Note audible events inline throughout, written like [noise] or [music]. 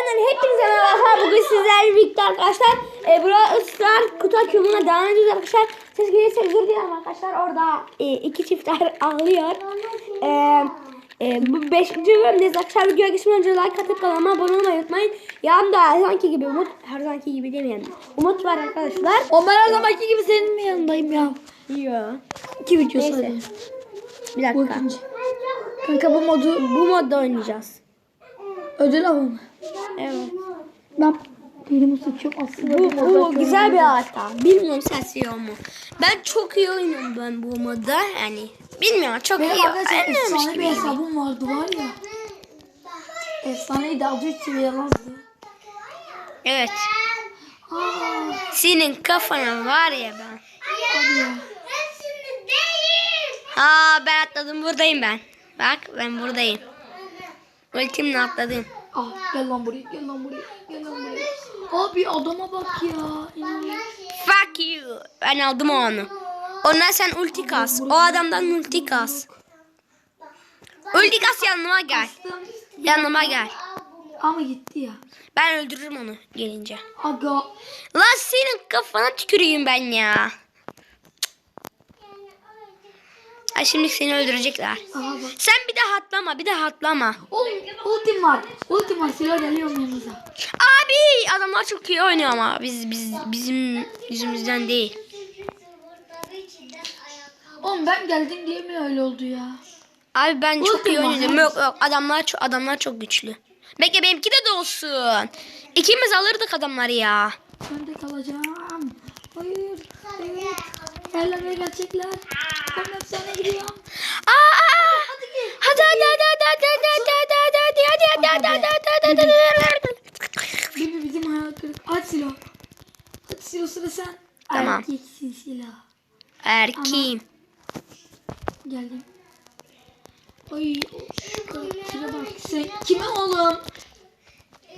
Kanalından hepinize merhaba. Bugün sizlerle birlikte arkadaşlar. E, Brawl Stars kutu açılımına devam ediyoruz arkadaşlar. Ses gelirse özür dilerim arkadaşlar. Orada e, iki çiftler [laughs] ağlıyor. E, e, bu beşinci bölümdeyiz arkadaşlar. Videoya geçmeden önce like atıp kanalıma abone olmayı unutmayın. Yanımda her zamanki gibi Umut. Her zamanki gibi demeyelim. Umut var arkadaşlar. O ben her zamanki gibi senin mi yanındayım ya? Yok. İki video sadece. Bir dakika. Kanka bu modu Bu modda oynayacağız. Ödül mı? Evet. Ben elimi sıçıyorum aslında. Bu, bu güzel bir harita. Bilmiyorum sen seviyor mu? Ben çok iyi oynuyorum ben bu modda. Yani bilmiyorum çok Benim iyi. arkadaşlar oynuyormuş efsane gibi bir hesabım vardı var ya. Efsaneydi adı 3 seviye yazdı. Evet. Aa, Senin kafana var ya ben. hadi ya. Ha ben atladım buradayım ben. Bak ben buradayım. Ultimle atladım. Ah gel lan buraya gel lan buraya gel lan buraya. Abi adama bak ya. Fuck you. Ben aldım onu. Ondan sen ulti kas. O adamdan ulti kas. Ulti kas yanıma gel. Yanıma gel. Ama gitti ya. Ben öldürürüm onu gelince. Aga. Lan senin kafana tüküreyim ben ya. Ay şimdi seni öldürecekler. Aha bak. Sen bir daha atlama, bir daha atlama. Oğlum ultim var. Ultim var. Silah geliyorum yanınıza. Abi adamlar çok iyi oynuyor ama biz biz bizim yüzümüzden değil. Oğlum ben geldim diye mi öyle oldu ya? Abi ben çok iyi oynadım. Yok yok adamlar çok adamlar çok güçlü. Bekle benimki de dolsun. İkimiz alırdık adamları ya. Ben de kalacağım. Hayır. Evet. Yerlere gelecekler. Ben efsane gidiyorum. Aa! aa! Hadi hadi hadi hadi hadi hadi hadi hadi hadi hadi hadi hadi hadi hadi hadi hadi hadi Bibi bizim hayal kırık. Aç silah. Aç silah sıra sen. Tamam. Erkeksin silah. Erkeğim. Geldim. Ay şu karaktere bak. Sen kime oğlum?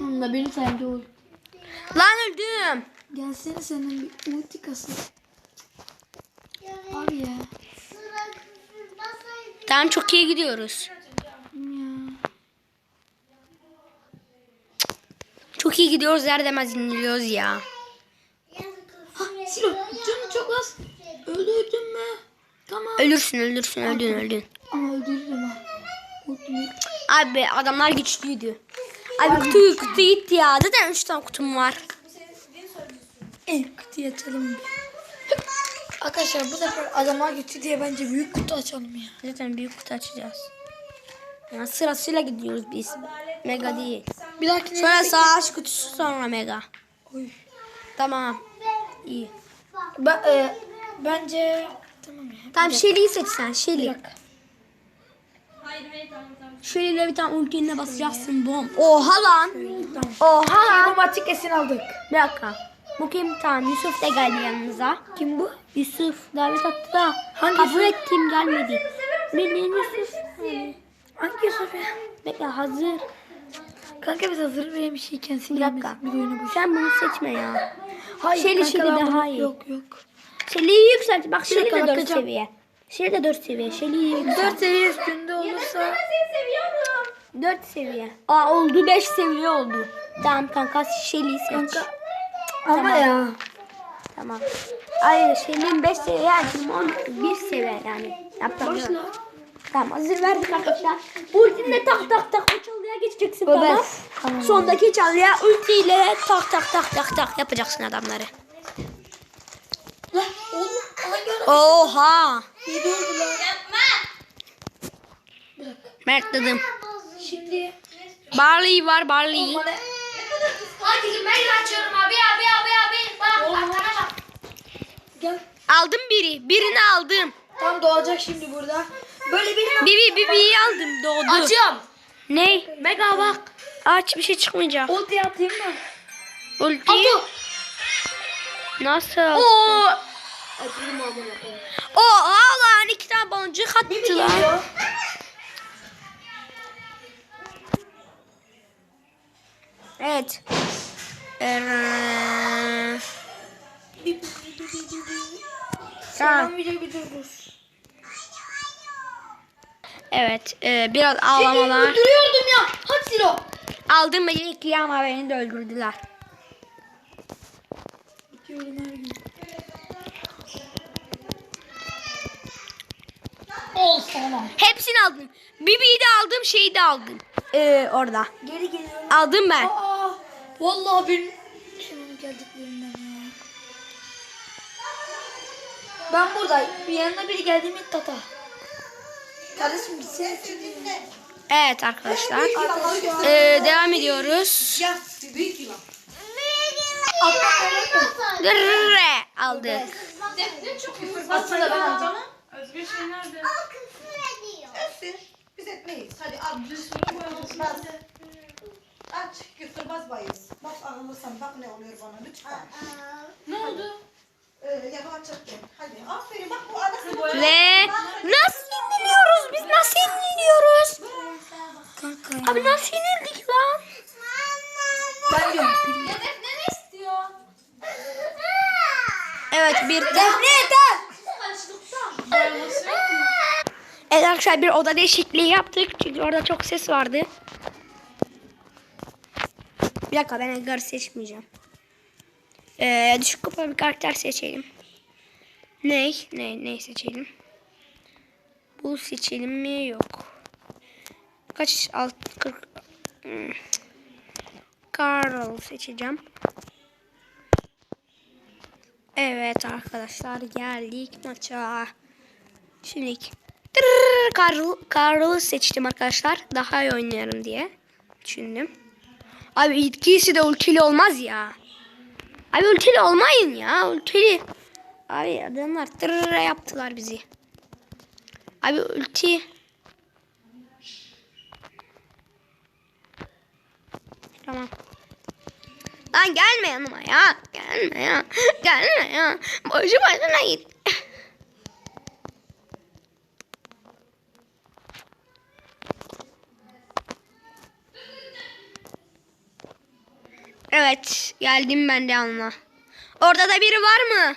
Onunla benim sayemde ol. Lan öldüm. Gelsene senin bir ulti kasın. Abi ya. Tamam çok iyi gidiyoruz. Ya. Çok iyi gidiyoruz yer demez iniliyoruz ya. Silo canı çok az. Öldürdün mü? Tamam. Ölürsün ölürsün öldün öldün. Ama ha. Abi adamlar güçlüydü. Abi kutu kutu gitti ya. Zaten 3 tane kutum var. En kutuyu açalım. Arkadaşlar bu sefer adamlar gitti diye bence büyük kutu açalım ya. Zaten büyük kutu açacağız. Ya sırasıyla gidiyoruz biz. Mega değil. Bir dahakine Sonra savaş kutusu sonra mega. Oy. Tamam. İyi. Ben, e, bence tamam ya. Tamam Shelly'yi seç sen. Shelly. Shelly'yle bir tane ultine basacaksın bom. Oha lan. Oha lan. Maçı kesin aldık. Bir dakika. Bu kim? Tamam Yusuf da geldi yanımıza. Kim bu? Yusuf davet attı da Hangi kabul Yusuf? ettim gelmedi. Bildiğin Yusuf. Hangi Yusuf ya? Bekle hazır. Kanka biz hazır benim bir şey kendisi Bir dakika. Bir oyunu boş. Sen bunu seçme ya. Hayır Shelly, kanka, ben daha iyi. Yok yok. Shelly'yi yükselt. Bak Shelly de dakika, 4 bakacağım. seviye. Shelly de 4 seviye. Shelly'yi yükselt. 4 seviye üstünde olursa 4 seviye. Aa oldu 5 seviye oldu. Tamam kanka Shelly'yi seç. kanka ama Tamam. ya. Tamam. Hayır Shelly'nin 5 seviye yani 11 seviye yani. Yok. Başla. Tamam hazır verdik arkadaşlar. Ultinle tak tak tak o çalıya geçeceksin tamam. Tamam. Sondaki çalıya ultiyle tak tak tak tak tak yapacaksın adamları. Oha. Mert dedim. Şimdi Barley var Barley. Hadi ben açıyorum abi abi abi abi. Bak arkana bak. gel. Aldım biri. Birini aldım. Tam doğacak şimdi burada. Böyle bir Bibi Bibi'yi aldım doğdu. Açıyorum. Ne? Mega bak. Aç bir şey çıkmayacak. ulti atayım mı? Ulti. Nasıl? Oo. Oha lan iki tane baloncuk attı lan. Geliyor. Evet. Ee, Tamam. Evet. e, biraz ağlamalar. Öldürüyordum ya. Hadi Silo. Aldım beni ama beni de öldürdüler. Ol sana. Hepsini aldım. Bibi'yi de aldım, şeyi de aldım. Ee, orada. Geri geliyorum. Aldım ben. Aa, vallahi benim hemen geldiklerinden ya. Ben burada. Bir yanına biri geldi mi tata. Kardeşim gitsene. Evet arkadaşlar. Arkadaşlar. Ee, devam ediyoruz. Gırrrre aldık. Aslında ben alacağım. Öpsün. Biz etmeyiz. Hadi al. Bas. Aç. Küfür basmayız. Bak ağırlısan bak ne oluyor bana lütfen. Ne oldu? Ee, yavaş çekin. Hadi aferin bak bu anasını. Ve nasıl iniliyoruz biz? Nasıl iniliyoruz? Kanka. Abi nasıl inildik lan? Ben diyorum. Defne ne istiyor? Evet bir Defne Evet arkadaşlar bir oda değişikliği yaptık. Çünkü orada çok ses vardı. Bir dakika ben Edgar seçmeyeceğim. Ee, düşük kupa bir karakter seçelim. Ney? Ne, ne seçelim? Bu seçelim mi? Yok. Kaç? Alt, 40. Hmm. Carl seçeceğim. Evet arkadaşlar geldik maça. Şimdi Carl, Carl'ı seçtim arkadaşlar. Daha iyi oynarım diye düşündüm. Abi ikisi de ultili olmaz ya. Abi ultili olmayın ya. Ultili. Abi adamlar tırrrr yaptılar bizi. Abi ulti. Tamam. Lan gelme yanıma ya. Gelme ya. Gelme ya. Boşu boşuna git. Evet, geldim ben de yanına. Orada da biri var mı?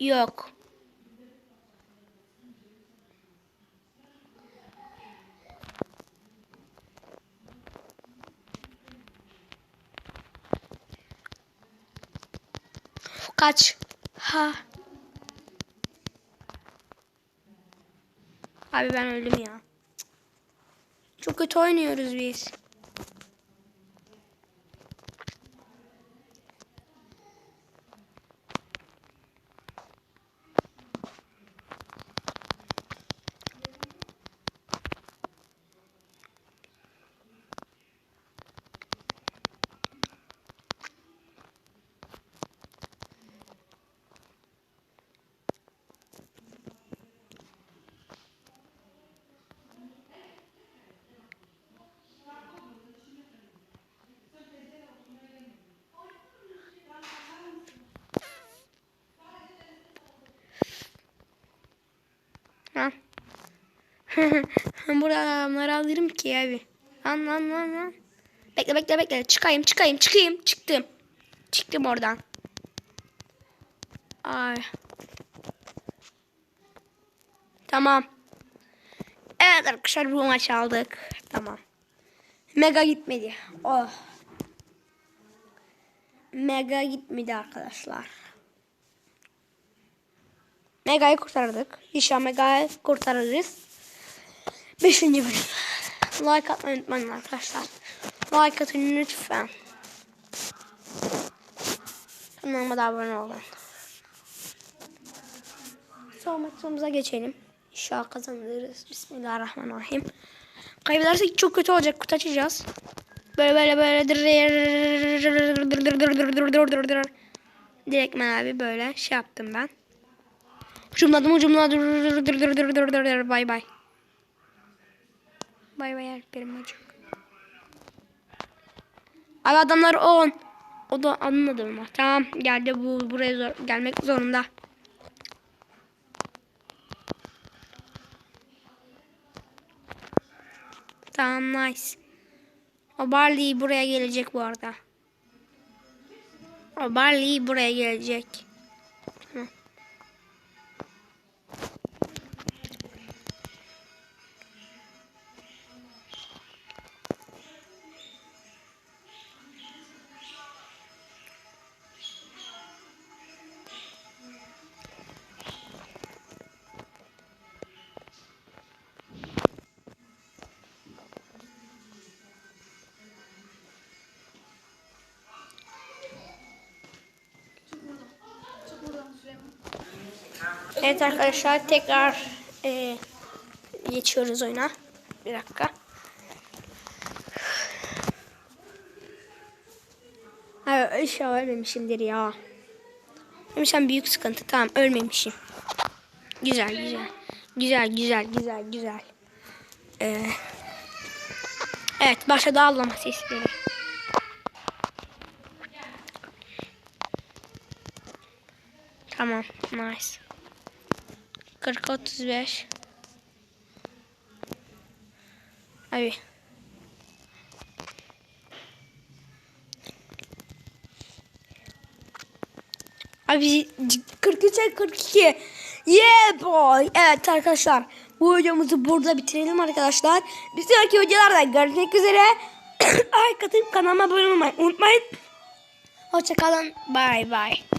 Yok. Kaç. Ha. Abi ben öldüm ya. Çok kötü oynuyoruz biz. Burada adamları alırım ki abi. Lan lan lan lan. Bekle bekle bekle. Çıkayım çıkayım çıkayım. Çıktım. Çıktım oradan. Ay. Tamam. Evet arkadaşlar bu maç aldık. Tamam. Mega gitmedi. Oh. Mega gitmedi arkadaşlar. Mega'yı kurtardık. İnşallah Mega'yı kurtarırız. Beşinci bölüm. Like atmayı unutmayın arkadaşlar. Like atın lütfen. Kanalıma da abone olun. Son maçımıza geçelim. İnşallah kazanırız. Bismillahirrahmanirrahim. Kaybedersek çok kötü olacak. Kutu açacağız. Böyle böyle böyle. Direktmen abi böyle şey yaptım ben. Ucumladım ucumladım. Bay bay. Bay bay benim hocam. Abi adamlar 10. O da anladım ama. Tamam geldi bu buraya zor, gelmek zorunda. Tamam nice. O Barley buraya gelecek bu arada. O Barley buraya gelecek. Evet arkadaşlar tekrar e, geçiyoruz oyuna. Bir dakika. Hayır inşallah ölmemişimdir ya. Ölmüşsem büyük sıkıntı. Tamam ölmemişim. Güzel güzel. Güzel güzel güzel güzel. Ee, evet başladı ağlama sesleri. Tamam nice. 40 35 Abi. Abi 43'e 42. Yeah boy. Evet arkadaşlar. Bu videomuzu burada bitirelim arkadaşlar. Bir sonraki videolarda görüşmek üzere. [coughs] Like atıp kanalıma abone olmayı unutmayın. Hoşçakalın. Bye bye.